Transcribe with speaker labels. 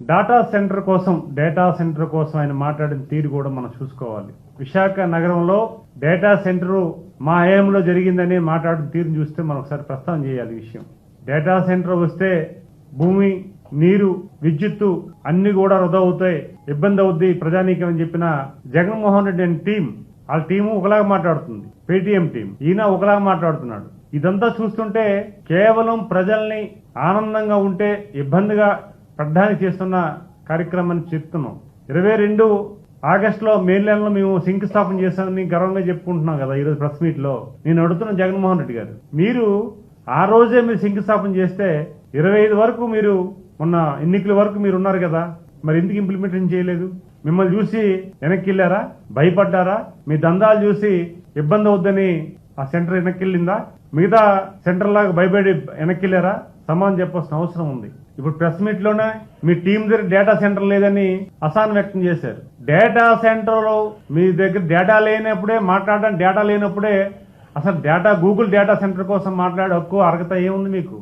Speaker 1: Data centre కోసం data centre కోసం ఆయన మాట్లాడిన తీరు కూడా మనం చూసుకోవాలి. విశాఖ నగరంలో డేటా సెంటర్ మా హయాంలో జరిగిందని మాట్లాడిన తీరు చూస్తే మనం ఒకసారి ప్రస్తావన చేయాలి విషయం. డేటా సెంటర్ వస్తే భూమి నీరు విద్యుత్తు అన్ని కూడా వృధా అవుతాయి ఇబ్బంది అవుద్ది ప్రజానీకం అని చెప్పిన జగన్మోహన్ రెడ్డి అనే టీం వాళ్ళ టీము ఒకలాగా మాట్లాడుతుంది. పేటీఎం టీం ఈయన ఒకలాగా మాట్లాడుతున్నాడు. ఇదంతా చూస్తుంటే కేవలం ప్రజల్ని ఆనందంగా ఉంటే ఇబ్బందిగా పడ్డానికి చేస్తున్న కార్యక్రమాన్ని చెప్తున్నాం ఇరవై రెండు ఆగస్టులో మే నెలలో మేము శంకుస్థాపన చేశామని గర్వంగా చెప్పుకుంటున్నాం కదా ఈరోజు ప్రెస్ మీట్లో నేను అడుగుతున్న జగన్మోహన్ రెడ్డి గారు మీరు ఆ రోజే మీరు శంకుస్థాపన చేస్తే ఇరవై ఐదు వరకు మీరు మొన్న ఎన్నికల వరకు మీరు ఉన్నారు కదా మరి ఎందుకు ఇంప్లిమెంటేషన్ చేయలేదు? మిమ్మల్ని చూసి వెనక్కి వెళ్ళారా? భయపడ్డారా? మీ దందాలు చూసి ఇబ్బంది అవుద్దని ఆ సెంటర్ వెనక్కి వెళ్ళిందా? మిగతా సెంటర్ లాగా భయపడి వెనక్కి వెళ్ళారా? సమానం చెప్పాల్సిన అవసరం ఉంది. ఇప్పుడు ప్రెస్ మీట్లోనే మీ టీం దగ్గర డేటా సెంటర్ లేదని అసహనం వ్యక్తం చేశారు. డేటా సెంటర్ మీ దగ్గర డేటా లేనప్పుడే మాట్లాడడానికి డేటా లేనప్పుడే అసలు డేటా గూగుల్ డేటా సెంటర్ కోసం మాట్లాడే హక్కు అర్హత ఏముంది మీకు?